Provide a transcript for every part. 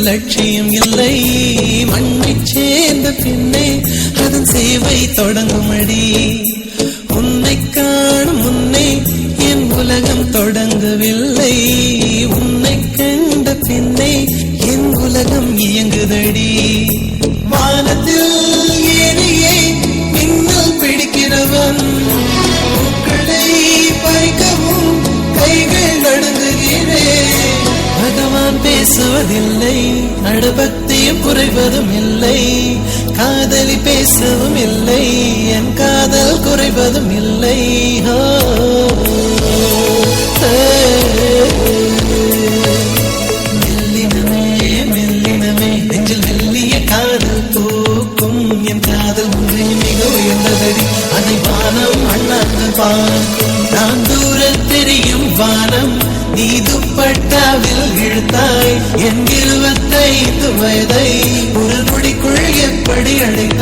லட்சியம் இல்லை. மண்ணை சேர்ந்த பின்னே அதன் சேவை தொடங்குமடி. உன்னை காணும் முன்னே என் உலகம் தொடங்கவில்லை. உன்னை கண்ட பின்னே என் உலகம் இயங்குதடி. வானத்தில் ஏனையே மின்னல் பிடிக்கிறவன். பேசுவதில்லை நடுபக்தியும் குறைவதும் இல்லை காதலி பேசவும் இல்லை என் காதல் குறைவதும் இல்லை. ஹோ, வயதை ஒரு நொடிக்குள் எப்படி அழைத்த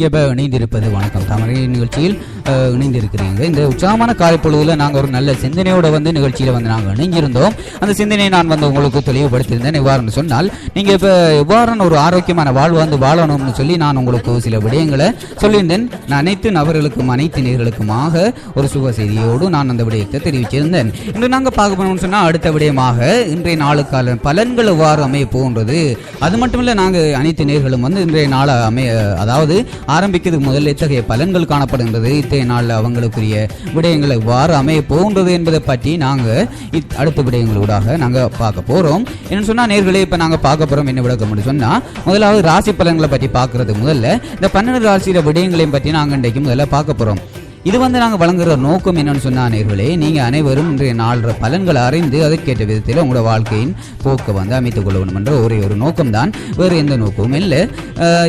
நீங்க இப்போ இணைந்திருப்பது வணக்கம். தாமரை நிகழ்ச்சியில் இணைந்திருக்கிறீங்க. இந்த உற்சாகமான காலை நாங்கள் ஒரு நல்ல சிந்தனையோட வந்து நிகழ்ச்சியில் வந்து நாங்கள் இணைஞ்சிருந்தோம். அந்த சிந்தனையை நான் வந்து உங்களுக்கு தெளிவுபடுத்தியிருந்தேன். எவ்வாறுன்னு சொன்னால் நீங்கள் இப்போ எவ்வாறான ஒரு ஆரோக்கியமான வாழ்வு வந்து வாழணும்னு சொல்லி நான் உங்களுக்கு சில விடயங்களை சொல்லியிருந்தேன். நான் அனைத்து நபர்களுக்கும் அனைத்து நேர்களுக்குமாக ஒரு சுக செய்தியோடு நான் அந்த விடயத்தை தெரிவிச்சிருந்தேன். இன்று நாங்கள் பார்க்க போனோம்னு சொன்னால் அடுத்த விடயமாக இன்றைய நாளுக்கான பலன்கள் எவ்வாறு அமைய போன்றது அது மட்டும் இல்லை நாங்கள் அனைத்து நேர்களும் வந்து இன்றைய நாள் அமைய அதாவது ஆரம்பிக்கிறதுக்கு முதல்ல இத்தகைய பலன்கள் காணப்படுகின்றது? இத்தகைய நாளில் அவங்களுக்குரிய விடயங்கள் எவ்வாறு அமைய போகின்றது என்பதை பற்றி நாங்கள் இத்- அடுத்த விடயங்களூடாக நாங்கள் பார்க்க போகிறோம் என்ன சொன்னால் நேர்களே இப்போ நாங்கள் பார்க்க போகிறோம் என்ன விளக்கம் சொன்னால் முதலாவது ராசி பலன்களை பற்றி பார்க்கறது முதல்ல. இந்த பன்னெண்டு ராசியில விடயங்களையும் பற்றி நாங்கள் இன்றைக்கு முதல்ல பார்க்க போகிறோம் இது வந்து நாங்கள் வழங்குற நோக்கம் என்னன்னு சொன்னா நேர்களே நீங்கள் அனைவரும் இன்றைய நாள் பலன்களை அறிந்து அதற்கேற்ற விதத்தில் உங்களோட வாழ்க்கையின் போக்கை வந்து அமைத்துக் கொள்ளணும் என்ற ஒரே ஒரு நோக்கம் தான் வேறு எந்த நோக்கமும் இல்லை.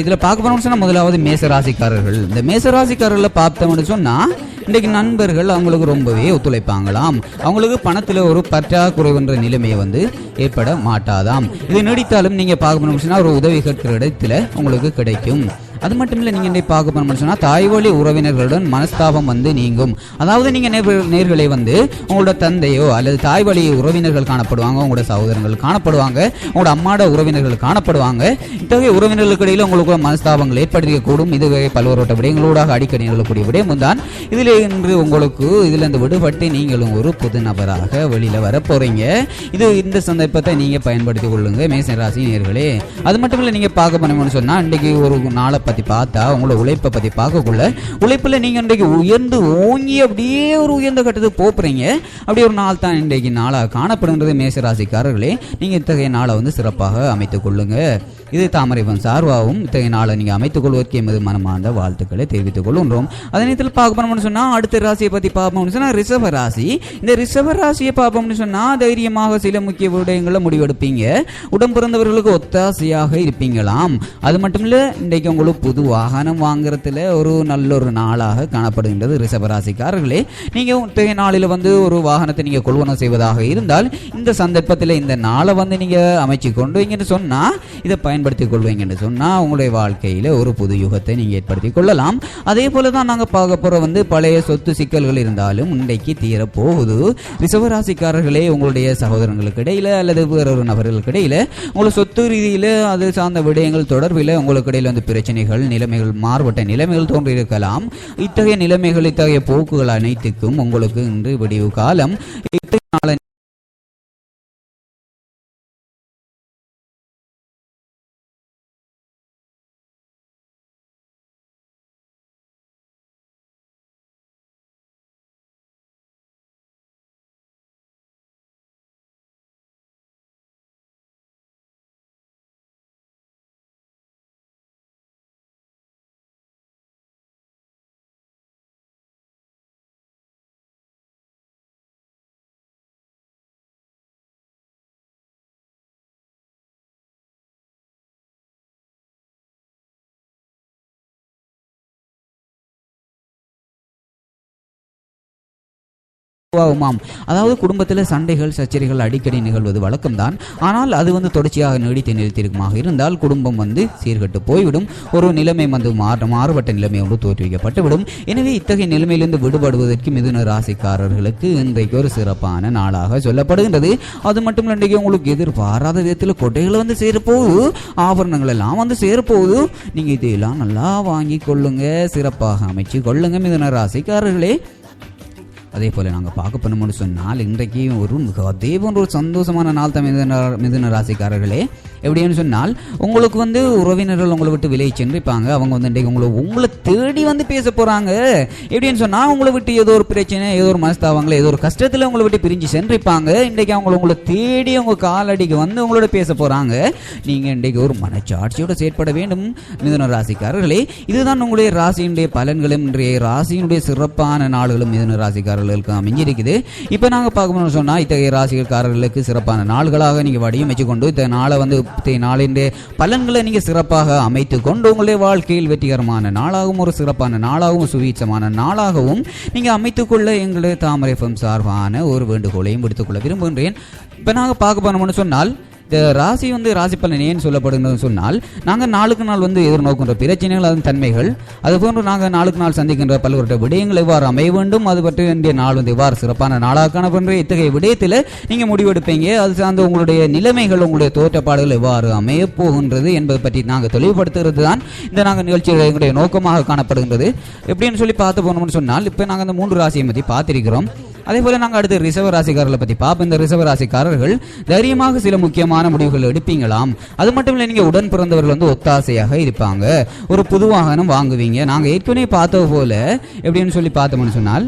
இதில் பார்க்க போனோம்னு சொன்னால் முதலாவது மேசராசிக்காரர்கள். இந்த மேசராசிக்காரர்களை பார்த்தோம்னு சொன்னால் இன்றைக்கு நண்பர்கள் அவங்களுக்கு ரொம்பவே ஒத்துழைப்பாங்களாம். அவங்களுக்கு பணத்தில் ஒரு பற்றாக்குறைன்ற நிலைமையை வந்து ஏற்பட மாட்டாதாம். இது நீடித்தாலும் நீங்கள் பார்க்க போனோம்னு ஒரு உதவி கேட்கிற இடத்துல உங்களுக்கு கிடைக்கும். அது மட்டும் இல்லை நீங்கள் இன்றைக்கு பார்க்க போனோம்னு சொன்னால் தாய்வழி உறவினர்களுடன் மனஸ்தாபம் வந்து நீங்கும். அதாவது நீங்கள் நேர் நேர்களை வந்து உங்களோட தந்தையோ அல்லது தாய்வழி உறவினர்கள் காணப்படுவாங்க உங்களோட சகோதரர்கள் காணப்படுவாங்க உங்களோட அம்மாட உறவினர்கள் காணப்படுவாங்க. இத்தகைய உறவினர்களுக்கு இடையில் உங்களுக்கு மனஸ்தாபங்கள் ஏற்படுத்திக்கூடும். இதுவே பல்வேறு விடயங்களூடாக அடிக்கடி நிகழக்கூடிய விடயமும் தான் இதில் இன்று உங்களுக்கு இதில் இந்த விடுபட்டு நீங்களும் ஒரு புது நபராக வெளியில் வர போகிறீங்க இது இந்த சந்தர்ப்பத்தை நீங்கள் பயன்படுத்திக் கொள்ளுங்க மேசன் ராசி நேர்களே. அது மட்டும் இல்லை நீங்கள் பார்க்க போனோம்னு சொன்னால் இன்றைக்கு ஒரு நாளை பற்றி பார்த்தா உங்களோட உழைப்பை பற்றி பார்க்கக்குள்ள உழைப்பில் நீங்கள் இன்றைக்கு உயர்ந்து ஓங்கி அப்படியே ஒரு உயர்ந்த கட்டத்துக்கு போப்புறீங்க. அப்படி ஒரு நாள் தான் இன்றைக்கு நாளாக காணப்படுகின்றது மேசராசிக்காரர்களே. நீங்கள் இத்தகைய நாளை வந்து சிறப்பாக அமைத்துக் கொள்ளுங்க. இது தாமரைவன் சார்பாகவும் இத்தகைய நாளை நீங்கள் அமைத்துக் கொள்வதற்கு எமது மனமார்ந்த வாழ்த்துக்களை தெரிவித்துக் கொள்கின்றோம். அதே நேரத்தில் பார்க்க போனோம்னு சொன்னால் அடுத்த ராசியை பற்றி பார்ப்போம்னு சொன்னால் ரிஷப ராசி. இந்த ரிஷப ராசியை பார்ப்போம்னு சொன்னால் தைரியமாக சில முக்கிய விடயங்களை முடிவெடுப்பீங்க. உடன் பிறந்தவர்களுக்கு ஒத்தாசையாக இருப்பீங்களாம். அது மட்டும் இல்லை இன்றைக்கு உங்களுக்கு புது வாகனம் வாங்குறதுல ஒரு நல்ல ஒரு நாளாக காணப்படுகின்றது ரிஷபராசிக்காரர்களே நீங்கள் இத்தகைய நாளில் வந்து ஒரு வாகனத்தை நீங்கள் கொள்வனம் செய்வதாக இருந்தால் இந்த சந்தர்ப்பத்தில் இந்த நாளை வந்து நீங்கள் அமைச்சு கொண்டு வைங்கன்னு சொன்னால் இதை பயன்படுத்திக் கொள்வீங்கன்னு சொன்னால் உங்களுடைய வாழ்க்கையில் ஒரு புது யுகத்தை நீங்கள் ஏற்படுத்தி கொள்ளலாம். அதே போல தான் நாங்கள் பார்க்க போகிற வந்து பழைய சொத்து சிக்கல்கள் இருந்தாலும் இன்றைக்கு தீரப்போகுது. ரிசவராசிக்காரர்களே உங்களுடைய சகோதரங்களுக்கு இடையில அல்லது வேறொரு நபர்களுக்கு இடையில உங்களை சொத்து ரீதியில் அது சார்ந்த விடயங்கள் தொடர்பில் உங்களுக்கு இடையில வந்து பிரச்சனைகள் நிலைமைகள் மாறுபட்ட நிலைமைகள் தோன்றியிருக்கலாம். இத்தகைய நிலைமைகள் இத்தகைய போக்குகள் அனைத்துக்கும் உங்களுக்கு இன்று விடிவு காலம். இத்தகைய உருவாகுமாம். அதாவது குடும்பத்தில் சண்டைகள் சச்சரிகள் அடிக்கடி நிகழ்வது வழக்கம்தான். ஆனால் அது வந்து தொடர்ச்சியாக நீடித்து நிறுத்தியிருக்குமாக இருந்தால் குடும்பம் வந்து சீர்கட்டு போய்விடும். ஒரு நிலைமை வந்து மாற மாறுபட்ட நிலைமை ஒன்று தோற்றுவிக்கப்பட்டுவிடும். எனவே இத்தகைய நிலைமையிலிருந்து விடுபடுவதற்கு மிதுன ராசிக்காரர்களுக்கு இன்றைக்கு ஒரு சிறப்பான நாளாக சொல்லப்படுகின்றது. அது மட்டும் இல்லை இன்றைக்கு உங்களுக்கு எதிர்பாராத விதத்தில் கொட்டைகள் வந்து சேரப்போகுது. ஆபரணங்கள் எல்லாம் வந்து சேரப்போகுது. நீங்கள் இதையெல்லாம் நல்லா வாங்கி கொள்ளுங்க. சிறப்பாக அமைச்சு கொள்ளுங்க மிதுன ராசிக்காரர்களே. அதே போல் நாங்கள் பார்க்க போனோம்னு சொன்னால் இன்றைக்கு ஒரு மிக அதே போன்ற ஒரு சந்தோஷமான நாள் தான் மிதன மிதுன ராசிக்காரர்களே. எப்படின்னு சொன்னால் உங்களுக்கு வந்து உறவினர்கள் உங்களை விட்டு விலையை சென்றிருப்பாங்க. அவங்க வந்து இன்றைக்கு உங்களை உங்களை தேடி வந்து பேச போகிறாங்க எப்படின்னு சொன்னால் உங்களை விட்டு ஏதோ ஒரு பிரச்சனை ஏதோ ஒரு மனஸ்தாவங்களோ ஏதோ ஒரு கஷ்டத்தில் உங்களை விட்டு பிரிஞ்சு சென்றிருப்பாங்க. இன்றைக்கு அவங்கள உங்களை தேடி அவங்க காலடிக்கு வந்து உங்களோட பேச போகிறாங்க நீங்கள் இன்றைக்கு ஒரு மனச்சாட்சியோட செயற்பட வேண்டும் மிதுன ராசிக்காரர்களே. இதுதான் உங்களுடைய ராசியினுடைய பலன்களும் இன்றைய ராசியினுடைய சிறப்பான நாள்களும் மிதன ராசிக்காரர்கள். ராசிக்காரர்களுக்கும் அமைஞ்சிருக்குது. இப்போ நாங்கள் பார்க்கணும்னு சொன்னால் இத்தகைய ராசிக்காரர்களுக்கு சிறப்பான நாள்களாக நீங்கள் வடிவமைச்சு கொண்டு இந்த நாளை வந்து இத்தகைய நாளின் பலன்களை நீங்கள் சிறப்பாக அமைத்து கொண்டு உங்களுடைய வாழ்க்கையில் வெற்றிகரமான நாளாகவும் ஒரு சிறப்பான நாளாகவும் சுவீச்சமான நாளாகவும் நீங்கள் அமைத்துக்கொள்ள எங்களுடைய தாமரை FM சார்பான ஒரு வேண்டுகோளையும் விடுத்துக்கொள்ள விரும்புகின்றேன். இப்போ நாங்கள் பார்க்க போனோம்னு சொன்னால் இந்த ராசி வந்து ராசி பலன் ஏன் சொல்லப்படுகிறது சொன்னால் நாங்கள் நாளுக்கு நாள் வந்து எதிர்நோக்கின்ற பிரச்சனைகள் அதன் தன்மைகள் அதுபோன்று நாங்கள் நாளுக்கு நாள் சந்திக்கின்ற பல்வேறு விடயங்கள் எவ்வாறு அமைய வேண்டும் அது பற்றி வேண்டிய நாள் வந்து எவ்வாறு சிறப்பான நாளாக காணப்படுற இத்தகைய விடயத்தில் நீங்கள் முடிவெடுப்பீங்க அது சார்ந்த உங்களுடைய நிலைமைகள் உங்களுடைய தோற்றப்பாடுகள் எவ்வாறு அமைய போகின்றது என்பதை பற்றி நாங்கள் தெளிவுபடுத்துகிறது தான் இந்த நாங்கள் நிகழ்ச்சியில் எங்களுடைய நோக்கமாக காணப்படுகின்றது. எப்படின்னு சொல்லி பார்த்து போனோம்னு சொன்னால் இப்போ நாங்கள் இந்த மூன்று ராசியை பற்றி பார்த்திருக்கிறோம். அதே போல நாங்கள் அடுத்து ரிசர்வ ராசிக்காரர்களை பற்றி பார்ப்போம். இந்த ரிசர்வ ராசிக்காரர்கள் தைரியமாக சில முக்கியமான முடிவுகள் எடுப்பீங்களாம். அது மட்டும் இல்லை நீங்கள் உடன் பிறந்தவர்கள் வந்து ஒத்தாசையாக இருப்பாங்க. ஒரு புது வாகனம் வாங்குவீங்க. நாங்கள் ஏற்கனவே பார்த்தது போல எப்படின்னு சொல்லி பார்த்தோம்னு சொன்னால்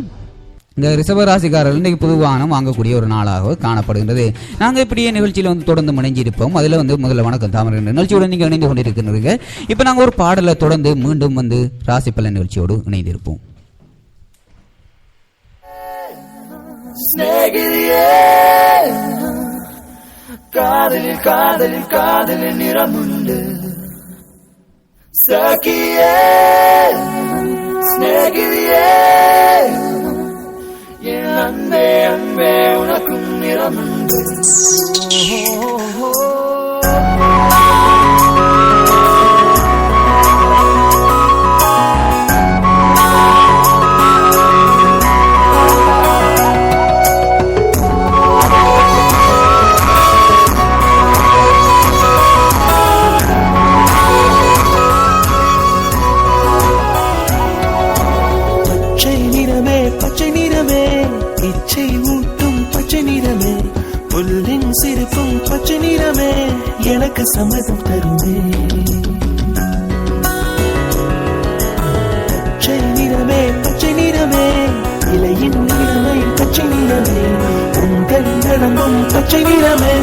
இந்த ரிசர்வ ராசிக்காரர்கள் இன்றைக்கு புது வாகனம் வாங்கக்கூடிய ஒரு நாளாக காணப்படுகின்றது. நாங்கள் இப்படியே நிகழ்ச்சியில் வந்து தொடர்ந்து இணைஞ்சிருப்போம்? அதில் வந்து முதல்ல வணக்கம் தாமரை நிகழ்ச்சியோடு நீங்கள் இணைந்து கொண்டிருக்கிறீங்க இப்போ நாங்கள் ஒரு பாடலை தொடர்ந்து மீண்டும் வந்து ராசி பலன் நிகழ்ச்சியோடு இணைந்திருப்போம். சிநேகிதியே. காதலில் காதலில் காதலில் நிறமுண்டு. சகியே. சிநேகிதியே. என் அன்பே அன்பே உனக்கும் நிறமுண்டு. நடமும் பச்சை நிறமே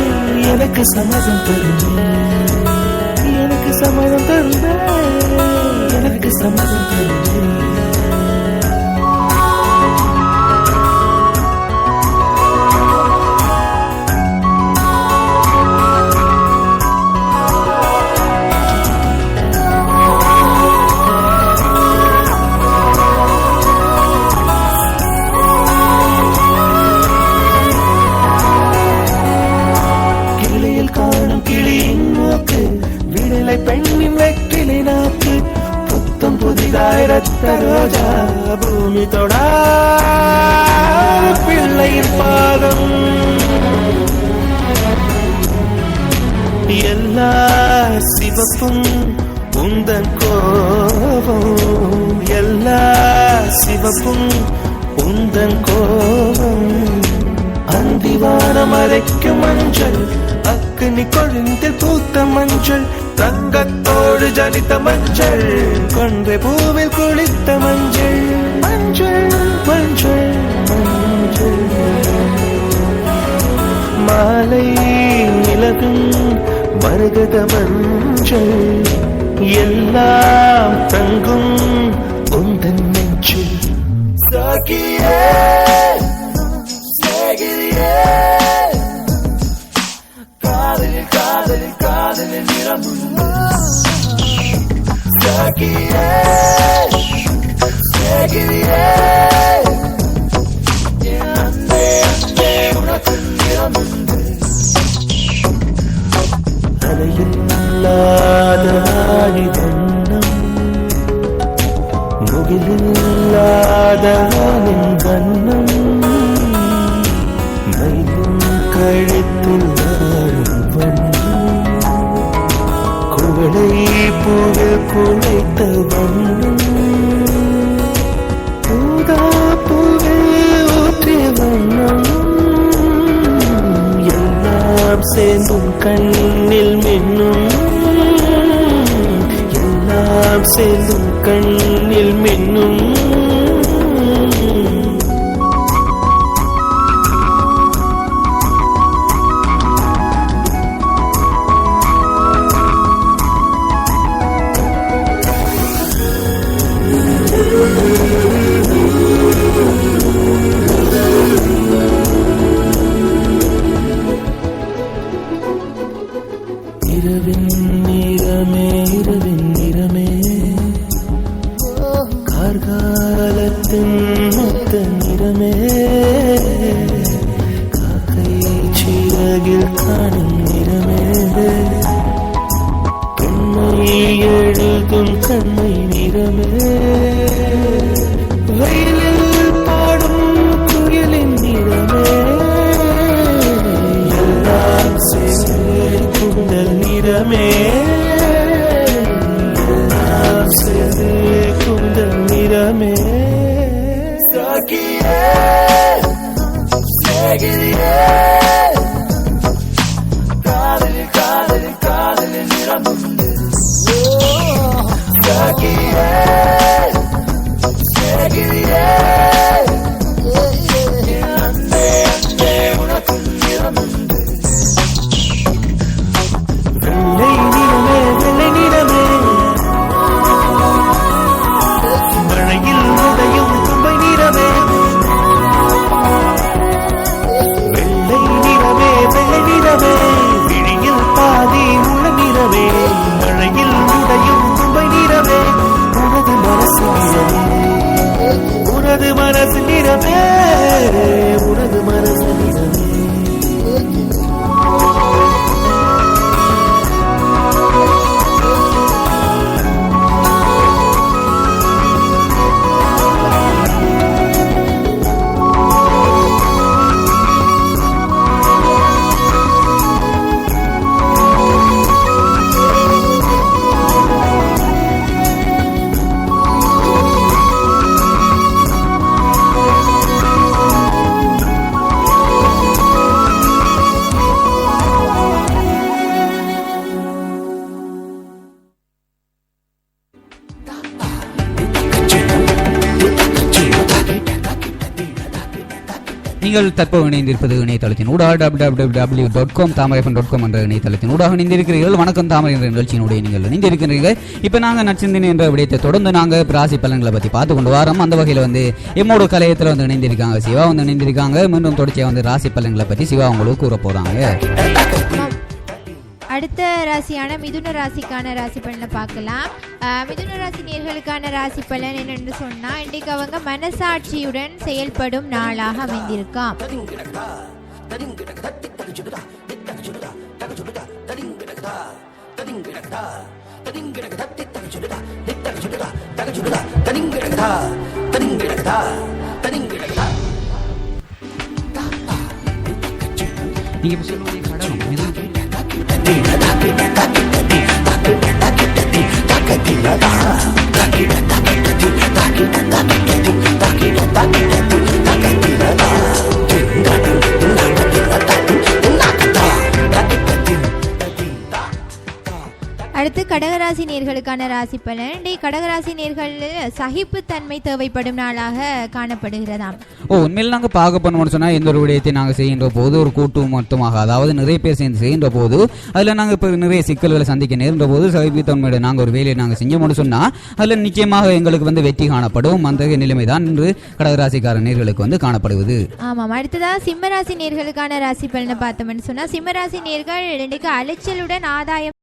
எனக்கு சம்மதம் தருமே. எனக்கு சம்மதம் தருமே எனக்கு சம்மதம் தருமே. பூமி தொடா பிள்ளையின் பாதம். எல்லா சிவப்பும் உந்தன் கோபம். எல்லா சிவப்பும் உந்தன் கோபம். அந்திவானம் அரைக்கும் மஞ்சள் அக்னி கொழுந்தில் பூத்த மஞ்சள் தங்கத்தோடு ஜனித்த மஞ்சள் கொன்றை பூவில் குளித்த மஞ்சள். மஞ்சள் மஞ்சள் மஞ்சள். மாலை நிலவும் மருகத மஞ்சள். எல்லாம் தங்கும் உந்தன் நெஞ்சில். சாகியே காதலில் காதலில் காதலில் நிறமுள்ள Take it, yeah. Take it, yeah. கழுத்தில் பூவில் குழைத்த வண்ணம் பூதா பூவில் ஊற்றிய வண்ணம் எல்லாம் சேர்ந்தும் கண்ணில் மின்னும். எல்லாம் சேர்ந்தும் கண்ணில் மின்னும். நிறமே இரவின் நிறமே கார்காலத்தின் மொத்த நிறமே. காக்கை சீரகில் காணும் நிறமே. பெண்மை எழுதும் கண்மை நிறமே. வெயிலில் பாடும் குயிலின் நிறமே எல்லாம் சேர்ந்து குந்தல் நிறமே எல்லாம் சேர்ந்து குந்தல் நீங்கள் தற்போது இணைந்திருப்பது இணையதளத்தின் ஊடாக டபிள்யூ டாட் காம் தாமரைஃபன் டாட் காம் என்ற இணையதளத்தின் ஊடாக இணைந்திருக்கிறீர்கள். வணக்கம் தாமரை என்ற நிகழ்ச்சியினுடைய நீங்கள் இணைந்திருக்கிறீர்கள். இப்போ நாங்கள் நற்சிந்தனை என்ற விடயத்தை தொடர்ந்து நாங்கள் ராசி பலன்களை பற்றி பார்த்து கொண்டு வரோம். அந்த வகையில் வந்து எம்மோட கலையத்தில் வந்து இணைந்திருக்காங்க. சிவா வந்து இணைந்திருக்காங்க. மீண்டும் தொடர்ச்சியாக வந்து ராசி பலன்களை பற்றி சிவா உங்களுக்கு கூற போகிறாங்க அடுத்த ராசியான மிதுன ராசிக்கான ராசி பலனை பார்க்கலாம். மிதுன ராசி நேர்களுக்கான ராசி பலன் என்னென்னு சொன்னால் இன்றைக்கு அவங்க மனசாட்சியுடன் செயல்படும் நாளாக அமைந்திருக்காம் நீங்கள் இப்போ சொல்லுவது கடகம் மிதுனம். அடுத்து கடகராசி நேர்களுக்கான ராசி பலன். இன்றைய கடகராசி நேர்கள் சகிப்புத்தன்மை தேவைப்படும் நாளாக காணப்படுகிறதாம். ஓ உண்மையில் நாங்கள் பார்க்க போனோம்னு சொன்னால் எந்த ஒரு விடயத்தை நாங்கள் செய்கின்ற போது ஒரு கூட்டு மொத்தமாக அதாவது நிறைய பேர் சேர்ந்து செய்கின்ற போது அதில் நாங்கள் இப்போ நிறைய சிக்கல்களை சந்திக்க நேர்ந்த போது சகிப்புத்தன்மையோட நாங்கள் ஒரு வேலையை நாங்கள் செஞ்சோம்னு சொன்னால் அதில் நிச்சயமாக எங்களுக்கு வந்து வெற்றி காணப்படும். அந்த நிலைமை தான் இன்று கடகராசிக்கார நேர்களுக்கு வந்து காணப்படுவது. ஆமாம் அடுத்ததா சிம்மராசி நேர்களுக்கான ராசி பலனை பார்த்தோம்னு சொன்னா சிம்மராசி நேர்கள் இன்றைக்கு அலைச்சலுடன் ஆதாயம்